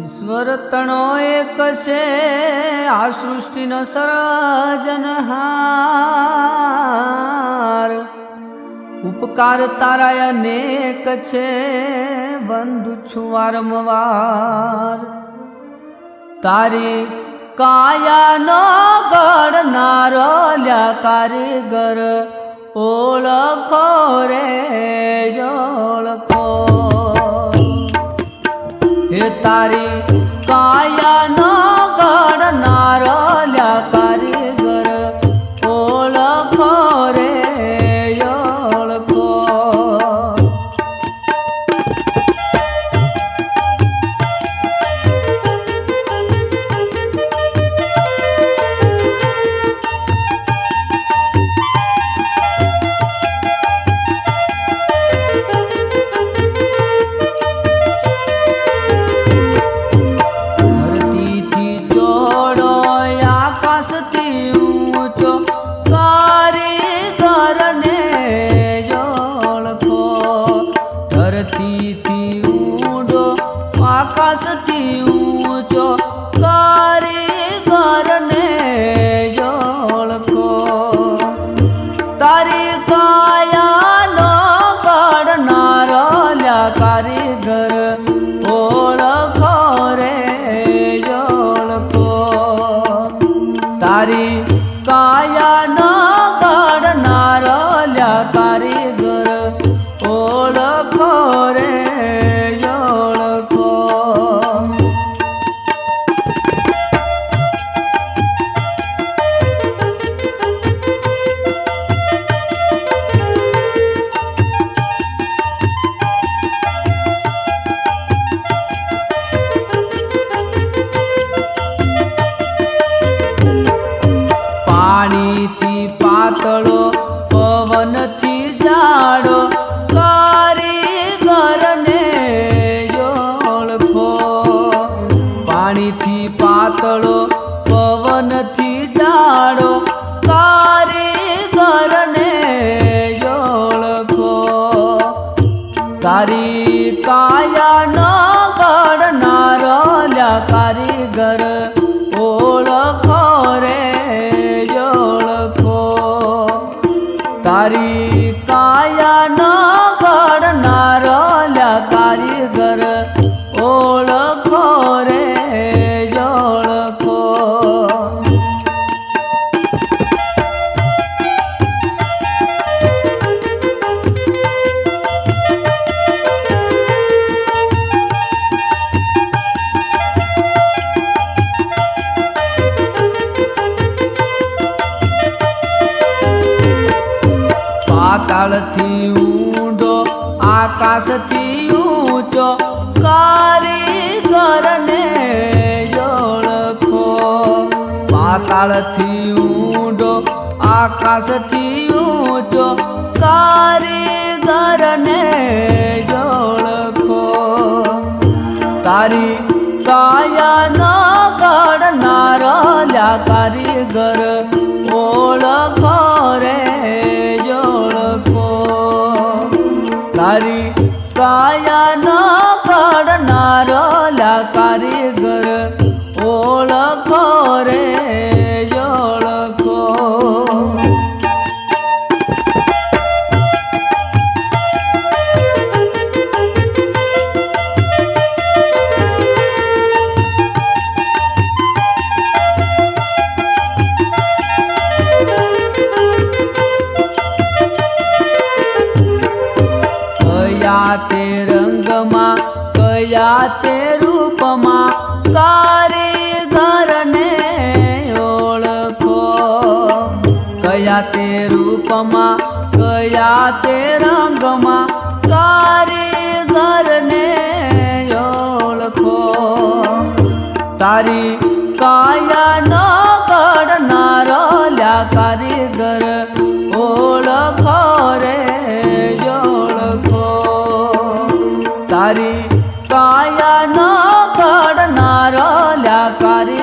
ઈશ્વર તણો એક છે આ સૃષ્ટિનો સર્જનહાર ઉપકાર તારા અનેક છે બંધુ છું વારંવાર તારી કાયાનો ગણનારો લ્યા કારીગર ઓળખો રે ઓળખો હે તારી ન ગણનારો ीत પાણીથી પાતળો પવનથી જાડો કારીગરને ઓળખો. પાણીથી પાતળો પવનથી જાડો કારીગરને ઓળખો. તારી તારી કાયાનો ગણનારો લ્યા કારીગર ઓળખો પાતાળથી ઊંડો, આકાશથી ઊંચો, કારીગરને ઓળખો. પાતાળથી ઊંડો, આકાશથી ઊંચો, કારીગરને ઓળખો. તારી કાયાનો ગણનારો કારીગર ઓળખો તારી ન કરનારો લા કારીગર તે રૂપમાં કારીગરને ઓળખો. કયા તે રૂપમાં, કયા તે રંગમાં કારીગરને ઓળખો. તારી કાયા ન ઘડનારો લ્યા કારીગર, ઓ পারি